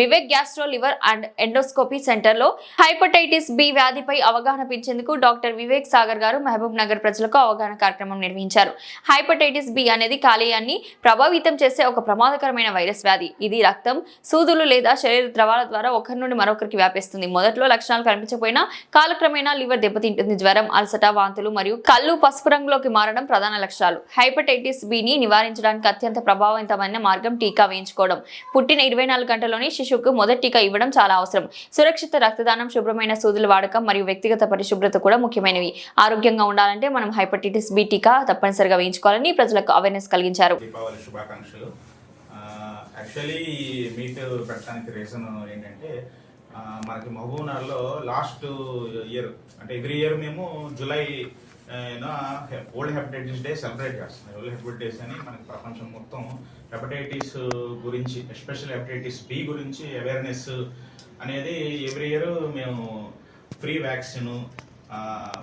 Vivek gastro liver and endoscopy సెంటర్లో hepatitis B వ్యాధిపై అవగాహన పెంచేందుకు డాక్టర్ వివేక్ సాగర్ గారు మహబూబ్ నగర్ ప్రజలకు అవగాహన కార్యక్రమం నిర్వహించారు. హైపటైటిస్ బి అనేది కాలేయాన్ని ప్రభావితం చేసే ఒక ప్రమాదకరమైన వైరస్ వ్యాధి. ఇది రక్తం సూదులు లేదా శరీర ద్రవాల ద్వారా ఒకరి నుండి మరొకరికి వ్యాపిస్తుంది. మొదట్లో లక్షణాలు కనిపించకపోయినా కాలక్రమేణా లివర్ దెబ్బతింటుంది. జ్వరం అలసట వాంతులు మరియు కళ్ళు పసుపు రంగులోకి మారడం ప్రధాన లక్షణాలు. హైపటైటిస్ బిని నివారించడానికి అత్యంత ప్రభావవంతమైన మార్గం టీకా వేయించుకోవడం. పుట్టిన ఇరవై నాలుగు శిశువు శిశువుకు మొదటి టీకా ఇవ్వడం చాలా అవసరం. సురక్షిత రక్తదానం శుభ్రమైన సూదుల వాడకం మరియు వ్యక్తిగత పరిశుభ్రత కూడా ముఖ్యమైనవి. ఆరోగ్యంగా ఉండాలంటే మనం హైపటైటిస్ బి టీకా తప్పనిసరిగా వేయించుకోవాలని ప్రజలకు అవేర్నెస్ కలిగించారు. యాక్చువల్లీ మీట్ పెట్టడానికి రీజన్ ఏంటంటే మనకి మహబూబ్నగర్లో లాస్ట్ ఇయర్ అంటే ఎవ్రీ ఇయర్ మేము July world hepatitis day celebrate చేస్తున్నాం ఓల్డ్ హెపటైటిస్ అని మనకి ప్రపంచం మొత్తం హెపటైటిస్ గురించి ఎస్పెషల్ హెపటైటిస్ బి గురించి అవేర్నెస్ అనేది ఎవ్రీ ఇయర్ మేము ఫ్రీ వ్యాక్సిన్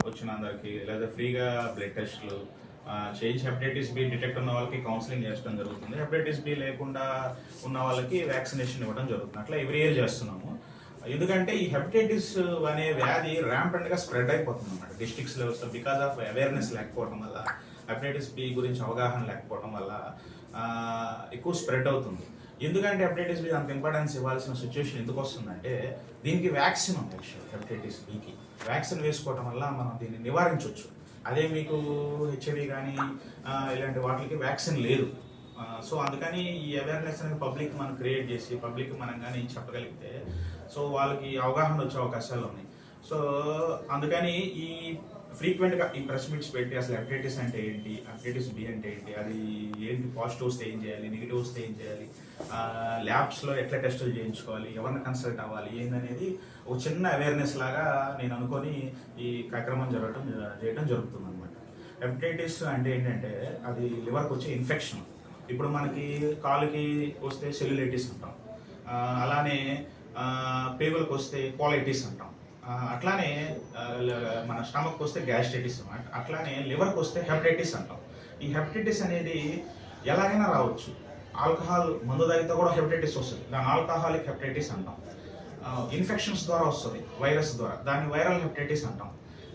వచ్చిన అందరికి లేదా ఫ్రీగా బ్లడ్ టెస్ట్లు చేయించి హెపటైటిస్ బి డిటెక్ట్ ఉన్న వాళ్ళకి కౌన్సిలింగ్ చేయడం జరుగుతుంది. హెపటైటిస్ బి లేకుండా ఉన్న వాళ్ళకి వ్యాక్సినేషన్ ఇవ్వడం జరుగుతుంది. అట్లా ఎవ్రీ ఇయర్ చేస్తున్నాము. ఎందుకంటే ఈ హెపటైటిస్ అనే వ్యాధి ర్యాంపెంట్గా స్ప్రెడ్ అయిపోతుంది అనమాట districts levels because of awareness లేకపోవడం వల్ల హెపటైటిస్ బి గురించి అవగాహన లేకపోవడం వల్ల ఎక్కువ స్ప్రెడ్ అవుతుంది. ఎందుకంటే హెపటైటిస్ బి అంత ఇంపార్టెన్స్ ఇవ్వాల్సిన సిచ్యువేషన్ ఎందుకు వస్తుందంటే దీనికి వ్యాక్సిన్ ఉంది యాక్చువల్ హెపటైటిస్ బికి వ్యాక్సిన్ వేసుకోవడం వల్ల మనం దీన్ని నివారించవచ్చు. అదే మీకు హెచ్ఐవి కానీ ఇలాంటి వాటికి వ్యాక్సిన్ లేదు. సో అందుకని ఈ అవేర్నెస్ అనేది పబ్లిక్ మనం క్రియేట్ చేసి పబ్లిక్ మనం కానీ చెప్పగలిగితే సో వాళ్ళకి అవగాహన వచ్చే అవకాశాలు ఉన్నాయి. సో అందుకని ఈ ఫ్రీక్వెంట్గా ఈ ప్రెస్ మీట్స్ పెట్టి అసలు హెపటైటిస్ అంటే ఏంటి హెపటైటిస్ బి అంటే ఏంటి అది ఏంటి పాజిటివ్ వస్తే ఏం చేయాలి నెగిటివ్ వస్తే ఏం చేయాలి ల్యాబ్స్లో ఎట్లా టెస్టులు చేయించుకోవాలి ఎవరిని కన్సల్ట్ అవ్వాలి ఏందనేది ఒక చిన్న అవేర్నెస్ లాగా నేను అనుకొని ఈ కార్యక్రమం జరగటం చేయడం జరుగుతుంది అనమాట హెపటైటిస్ అంటే ఏంటంటే అది లివర్కి వచ్చే ఇన్ఫెక్షన్ ఇప్పుడు మనకి కాలుకి వస్తే సెల్యులైటిస్ అంటాం. అలానే పేగులకు వస్తే కోలైటిస్ అంటాం. అట్లానే మన స్టమక్ వస్తే గ్యాస్ట్రైటిస్ అంట. అట్లానే లివర్కి వస్తే హెపటైటిస్ అంటాం. ఈ హెపటైటిస్ అనేది ఎలాగైనా రావచ్చు. ఆల్కహాల్ మందు తాగితే కూడా హెపటైటిస్ వస్తుంది. దాని ఆల్కహాలిక్ హెపటైటిస్ అంటాం. ఇన్ఫెక్షన్స్ ద్వారా వస్తుంది వైరస్ ద్వారా. దాన్ని వైరల్ హెపటైటిస్ అంటాం.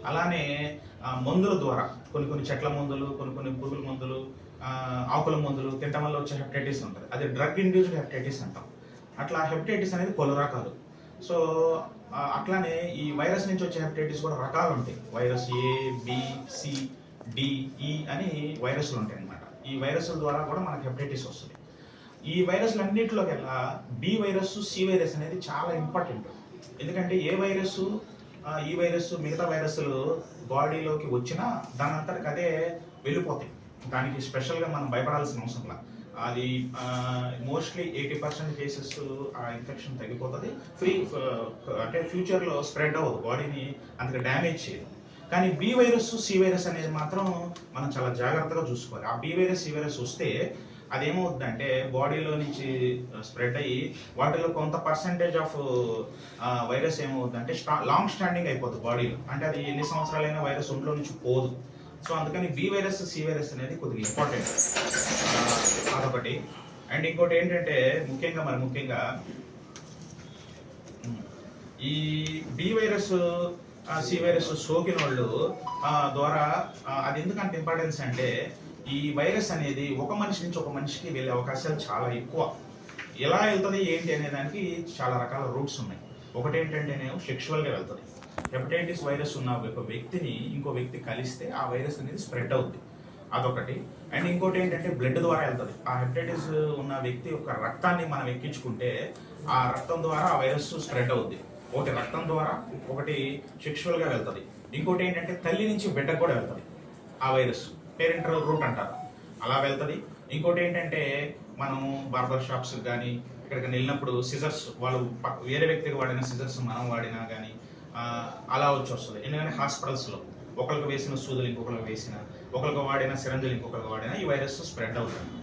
అలానే మందుల ద్వారా కొన్ని కొన్ని చెట్ల మందులు కొన్ని కొన్ని పురుగుల మందులు ఆకుల మందులు తినటం వల్ల వచ్చే హెపటైటిస్ ఉంటుంది. అది డ్రగ్ ఇండ్యూస్డ్ హెపటైటిస్ అంటాం. అట్లా హెపటైటిస్ అనేది పలు రకాలు సో అట్లానే ఈ వైరస్ నుంచి వచ్చే హెపటైటిస్ కూడా రకాలు ఉంటాయి. వైరస్ ఏ బి సి అని వైరస్లు ఉంటాయి అనమాట ఈ వైరస్ల ద్వారా కూడా మనకి హెపటైటిస్ వస్తుంది. ఈ వైరస్లన్నింటిలోకెల్లా బి వైరస్ సి వైరస్ అనేది చాలా ఇంపార్టెంట్ ఎందుకంటే ఏ వైరస్ ఈ వైరస్ మిగతా వైరస్లు బాడీలోకి వచ్చినా దాని అంతటికి అదే వెళ్ళిపోతాయి. దానికి స్పెషల్గా మనం భయపడాల్సిన అవసరం లేదు అది మోస్ట్లీ ఎయిటీ పర్సెంట్ కేసెస్ ఆ ఇన్ఫెక్షన్ తగ్గిపోతుంది. ఫ్రీ అంటే ఫ్యూచర్లో స్ప్రెడ్ అవ్వదు. బాడీని అంతగా డ్యామేజ్ చేయదు. కానీ బి వైరస్ సి వైరస్ అనేది మాత్రం మనం చాలా జాగ్రత్తగా చూసుకోవాలి. ఆ బి వైరస్ సి వైరస్ వస్తే అదేమవుతుందంటే బాడీలో నుంచి స్ప్రెడ్ అయ్యి వాటిలో కొంత పర్సంటేజ్ ఆఫ్ వైరస్ ఏమవుతుందంటే స్టా లాంగ్ స్టాండింగ్ అయిపోతుంది బాడీలో అంటే అది ఎన్ని సంవత్సరాలైనా వైరస్ ఒంట్లో నుంచి పోదు. సో అందుకని బి వైరస్ సి వైరస్ అనేది కొద్దిగా ఇంపార్టెంట్ అదొకటి. అండ్ ఇంకోటి ఏంటంటే ముఖ్యంగా మరి ముఖ్యంగా ఈ బి వైరస్ సి వైరస్ సోకిన వాళ్ళు ఆ, ద్వారా అది ఎందుకంత ఇంపార్టెన్స్ అంటే ఈ వైరస్ అనేది ఒక మనిషి నుంచి ఒక మనిషికి వెళ్ళే అవకాశాలు చాలా ఎక్కువ. ఎలా వెళ్తుంది ఏంటి అనే దానికి చాలా రకాల రూట్స్ ఉన్నాయి. ఒకటి ఏంటంటే నేను సెక్షువల్గా వెళ్తుంది హెపటైటిస్ వైరస్ ఉన్న ఒక వ్యక్తిని ఇంకో వ్యక్తి కలిస్తే ఆ వైరస్ అనేది స్ప్రెడ్ అవుద్ది. అదొకటి. అండ్ ఇంకోటి ఏంటంటే బ్లడ్ ద్వారా వెళ్తుంది. ఆ హెపటైటిస్ ఉన్న వ్యక్తి యొక్క రక్తాన్ని మనం ఎక్కించుకుంటే ఆ రక్తం ద్వారా ఆ వైరస్ స్ప్రెడ్ అవుద్ది. ఒకటి రక్తం ద్వారా ఒకటి సెక్షువల్గా వెళ్తుంది. ఇంకోటి ఏంటంటే తల్లి నుంచి బిడ్డకు కూడా వెళ్తుంది. ఆ వైరస్. పేరెంటల్ రూట్ అంటారు. అలా వెళ్తుంది. ఇంకోటి ఏంటంటే మనం బార్బర్ షాప్స్ కానీ ఇక్కడికి వెళ్ళినప్పుడు సిజర్స్ వాళ్ళు పక్క- వేరే వ్యక్తికి వాడిన సిజర్స్ మనం వాడినా కానీ అలా వచ్చి వస్తుంది ఎందుకంటే హాస్పిటల్స్లో ఒకరికి వేసిన సూదులు ఇంకొకరికి వేసిన ఒకరికి వాడిన సిరంజులు ఇంకొకరికి వాడినా ఈ వైరస్ స్ప్రెడ్ అవుతుంది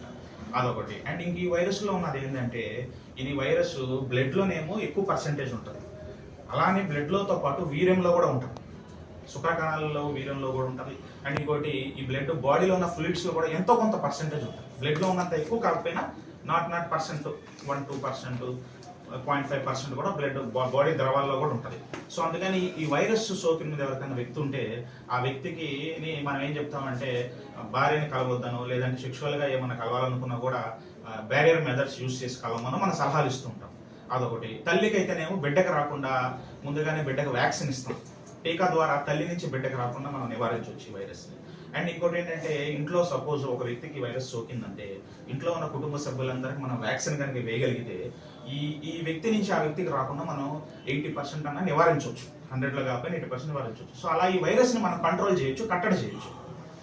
అదొకటి. అండ్ ఇంక ఈ వైరస్లో ఉన్నది ఏంటంటే ఇది వైరస్ బ్లడ్లోనేమో ఎక్కువ పర్సంటేజ్ ఉంటుంది. అలానే బ్లడ్లోతో పాటు వీర్యంలో కూడా ఉంటుంది. శుక్రకణాలలో వీర్యంలో కూడా ఉంటుంది. అండ్ ఇంకోటి ఈ బ్లడ్ బాడీలో ఉన్న ఫ్లూయిడ్స్లో కూడా ఎంతో కొంత పర్సెంటేజ్ ఉంటుంది. బ్లడ్లో ఉన్నంత ఎక్కువ కాకపోయినా not not percent one two percent point five percent కూడా బ్లడ్ బాడీ ద్రవాల్లో కూడా ఉంటుంది. సో అందుకని ఈ వైరస్ సోకిన మీద ఎవరికైనా వ్యక్తి ఉంటే ఆ వ్యక్తికి మనం ఏం చెప్తామంటే భార్యని కలవద్దను లేదంటే సెక్షువల్గా ఏమైనా కలవాలనుకున్నా కూడా బ్యారియర్ మెథడ్స్ యూస్ చేసి కలవమని మనం సలహాలు ఇస్తుంటాం అదొకటి. తల్లికి అయితేనేమో బిడ్డకు రాకుండా ముందుగానే బిడ్డకు వ్యాక్సిన్ ఇస్తాం. టీకా ద్వారా తల్లి నుంచి బిడ్డకు రాకుండా మనం నివారించవచ్చు ఈ వైరస్ని అండ్ ఇంకోటి ఏంటంటే ఇంట్లో సపోజ్ ఒక వ్యక్తికి వైరస్ సోకిందంటే ఇంట్లో ఉన్న కుటుంబ సభ్యులందరికీ మనం వ్యాక్సిన్ కనుక వేయగలిగితే ఈ ఈ వ్యక్తి నుంచి ఆ వ్యక్తికి రాకుండా మనం ఎయిటీ పర్సెంట్ అన్న నివారించవచ్చు. హండ్రెడ్లో కాకపోయినా ఎయిటీ పర్సెంట్ నివారించవచ్చు. సో అలా ఈ వైరస్ని మనం కంట్రోల్ చేయొచ్చు కట్టడి చేయొచ్చు.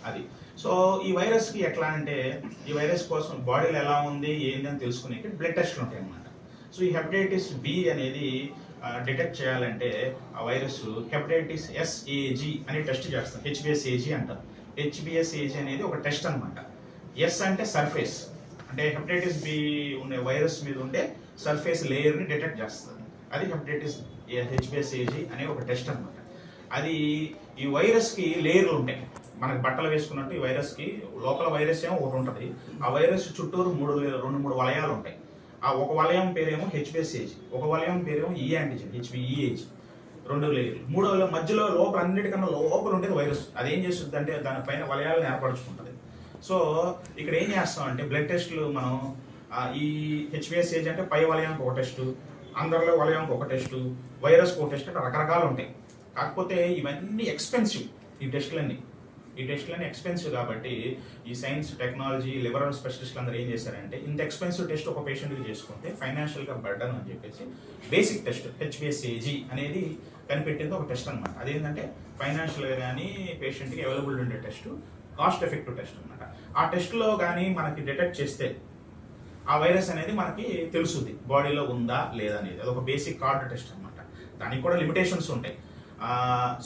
అది. సో ఈ వైరస్కి ఎట్లా అంటే ఈ వైరస్ కోసం బాడీలో ఎలా ఉంది ఏంటి అని తెలుసుకునేకి బ్లడ్ టెస్ట్లు ఉంటాయి అన్నమాట. సో ఈ హెపటైటిస్ బి అనేది డిటెక్ట్ చేయాలంటే ఆ వైరస్ హెపటైటిస్ ఎస్ఏజి అనే టెస్ట్ చేస్తాం. హెచ్బిఎస్ఏజి అంటారు. హెచ్బిఎస్ఏజి అనేది ఒక టెస్ట్ అనమాట ఎస్ అంటే సర్ఫేస్ అంటే హెపటైటిస్ బి ఉండే వైరస్ మీద ఉండే సర్ఫేస్ లేయర్ని డిటెక్ట్ చేస్తుంది. అది హెపటైటిస్ హెచ్బిఎస్ఏజీ అనే ఒక టెస్ట్ అనమాట అది ఈ వైరస్కి లేయర్లు ఉంటాయి మనకి బట్టలు వేసుకున్నట్టు ఈ వైరస్కి లోపల వైరస్ ఏమో ఒకటి ఉంటుంది. ఆ వైరస్ చుట్టూరు మూడు రెండు మూడు వలయాలు ఉంటాయి. ఆ ఒక వలయం పేరేమో హెచ్బిఎస్ఏజీ ఒక వలయం పేరేమో ఈ యాంటిజెన్ హెచ్బిఈఏజీ రెండు లేయర్లు మూడో మధ్యలో లోపల అన్నిటికన్నా లోపల ఉండేది వైరస్. అదేం చేస్తుంది అంటే దానిపైన వలయాలను ఏర్పరచుకుంటుంది. సో ఇక్కడ ఏం చేస్తాం అంటే బ్లడ్ టెస్ట్లు మనం ఈ ఈ హెచ్బిఎస్ఏజ్ అంటే పై వలయానికి ఒక టెస్టు అందరిలో వలయానికి ఒక టెస్టు వైరస్ ఒక టెస్ట్ అంటే రకరకాలు ఉంటాయి. కాకపోతే ఇవన్నీ ఎక్స్పెన్సివ్ ఈ టెస్టులన్నీ. ఈ టెస్టులన్నీ ఎక్స్పెన్సివ్ కాబట్టి ఈ సైన్స్ టెక్నాలజీ లిబరల్ స్పెషలిస్ట్లు అందరూ ఏం చేశారంటే ఇంత ఎక్స్పెన్సివ్ టెస్ట్ ఒక పేషెంట్కి చేసుకుంటే ఫైనాన్షియల్గా బర్డన్ అని చెప్పేసి బేసిక్ టెస్ట్ హెచ్బిఎస్ఏజీ అనేది కనిపెట్టేది ఒక టెస్ట్ అనమాట అదేంటంటే ఫైనాన్షియల్గా కానీ పేషెంట్కి అవైలబుల్ ఉండే టెస్ట్ కాస్ట్ ఎఫెక్టివ్ టెస్ట్ అనమాట ఆ టెస్ట్లో కానీ మనకి డిటెక్ట్ చేస్తే ఆ వైరస్ అనేది మనకి తెలుస్తుంది బాడీలో ఉందా లేదా అనేది. అదొక బేసిక్ కార్డ్ టెస్ట్ అనమాట దానికి కూడా లిమిటేషన్స్ ఉంటాయి.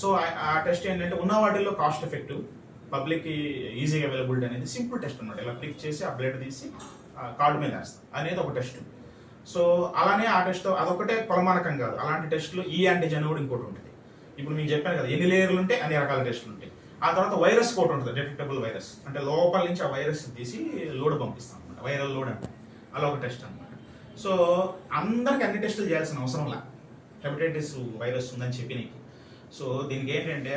సో ఆ టెస్ట్ ఏంటంటే ఉన్న వాటిల్లో కాస్ట్ ఎఫెక్టివ్ పబ్లిక్కి ఈజీగా అవైలబిలిటీ అనేది సింపుల్ టెస్ట్ అనమాట ఇలా క్లిక్ చేసి ఆ బ్లడ్ తీసి కార్డు మీద వేస్తాం అనేది ఒక టెస్ట్ సో అలానే ఆ టెస్ట్ అదొకటే కొలమానకం కాదు. అలాంటి టెస్టులు ఈ యాంటీజెన్ కూడా ఇంకోటి ఉంటుంది. ఇప్పుడు మీకు చెప్పాను కదా ఎన్ని లేయర్లు ఉంటే అన్ని రకాల టెస్టులు ఉంటాయి. ఆ తర్వాత వైరస్ కోట్ ఉంటుంది డిటెక్టబుల్ వైరస్ అంటే లోపల నుంచి ఆ వైరస్ తీసి లోడ్ పంపిస్తాం అనమాట వైరల్ లోడ్ అంటే అలా ఒక టెస్ట్ అనమాట సో అందరికి అన్ని టెస్టులు చేయాల్సిన అవసరం లా. హెపటైటిస్ వైరస్ ఉందని చెప్పి నీకు. సో దీనికి ఏంటంటే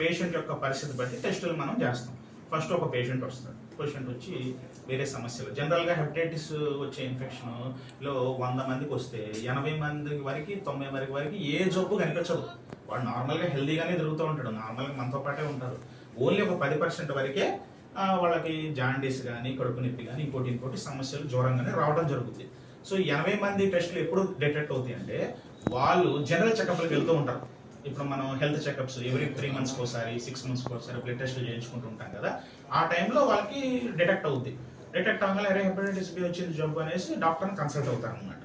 పేషెంట్ యొక్క పరిస్థితి బట్టి టెస్టులు మనం చేస్తాం. ఫస్ట్ ఒక పేషెంట్ వస్తాడు. పేషెంట్ వచ్చి వేరే సమస్యలు. జనరల్గా హెపటైటిస్ వచ్చే ఇన్ఫెక్షన్లో వంద మందికి వస్తే ఎనభై మంది వరకు తొంభై వరకు వరకు ఏ జబ్బు కనిపించదు. వాడు నార్మల్గా హెల్దీగానే తిరుగుతూ ఉంటాడు. నార్మల్గా మనతో పాటే ఉంటారు. ఓన్లీ ఒక పది పర్సెంట్ వరకే వాళ్ళకి జాండీస్ కానీ కడుపు నొప్పి కానీ ఇంకోటి ఇంకోటి సమస్యలు జ్వరంగానే రావడం జరుగుతుంది సో ఎనభై మంది టెస్టులు ఎప్పుడు డిటెక్ట్ అవుతాయి అంటే వాళ్ళు జనరల్ చెకప్లకు వెళ్తూ ఉంటారు. ఇప్పుడు మనం హెల్త్ చెకప్స్ ఎవ్రీ త్రీ మంత్స్కి ఒకసారి సిక్స్ మంత్స్కి ఒకసారి బ్లడ్ టెస్ట్లు చేయించుకుంటూ ఉంటాం కదా ఆ టైంలో వాళ్ళకి డిటెక్ట్ అవుద్ది. డిటెక్ట్ అవ్వగానే అరే హెపటైటిస్ బి వచ్చింది జబ్బు అనేసి డాక్టర్ని కన్సల్ట్ అవుతారు అనమాట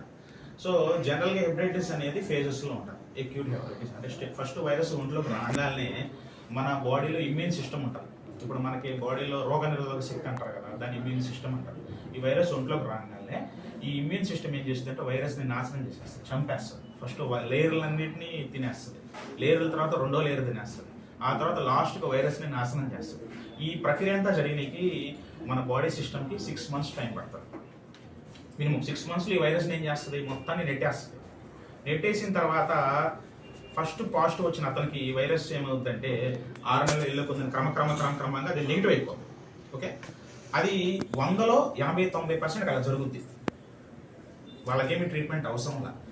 సో జనరల్గా హెపటైటిస్ అనేది ఫేజెస్లో ఉంటుంది. ఎక్యూట్ హెపటైటిస్ అంటే ఫస్ట్ వైరస్ ఒంట్లోకి రాగానే మన బాడీలో ఇమ్యూన్ సిస్టమ్ ఉంటుంది. ఇప్పుడు మనకి బాడీలో రోగ నిరోధక శక్తి అంటారు కదా దాన్ని ఇమ్యూన్ సిస్టమ్ అంటారు. ఈ వైరస్ ఒంట్లోకి రాగానే ఈ ఇమ్యూన్ సిస్టమ్ ఏం చేస్తుందంటే వైరస్ని నాశనం చేసేస్తుంది చంపేస్తుంది. ఫస్ట్ లేయర్లన్నింటినీ తినేస్తుంది. లేయర్ల తర్వాత రెండో లేయర్ తినేస్తుంది. ఆ తర్వాత లాస్ట్కి వైరస్ని నాశనం చేస్తుంది. ఈ ప్రక్రియ అంతా జరిగినకి మన బాడీ సిస్టమ్కి సిక్స్ మంత్స్ టైం పడుతుంది. మినిమం సిక్స్ మంత్స్లో ఈ వైరస్ని ఏం చేస్తుంది? మొత్తాన్ని నెట్టేస్తుంది. నెట్టేసిన తర్వాత ఫస్ట్ పాజిటివ్ వచ్చిన అతనికి ఈ వైరస్ ఏమవుతుందంటే ఆరు నెలలు ఇల్లు కొంచెం క్రమక్రమ క్రమక్రమంగా అది నెగిటివ్ అయిపోతుంది. ఓకే? అది వందలో ఎనభై తొంభై పర్సెంట్ అలా జరుగుద్ది. వాళ్ళకేమి ట్రీట్మెంట్ అవసరం లేదు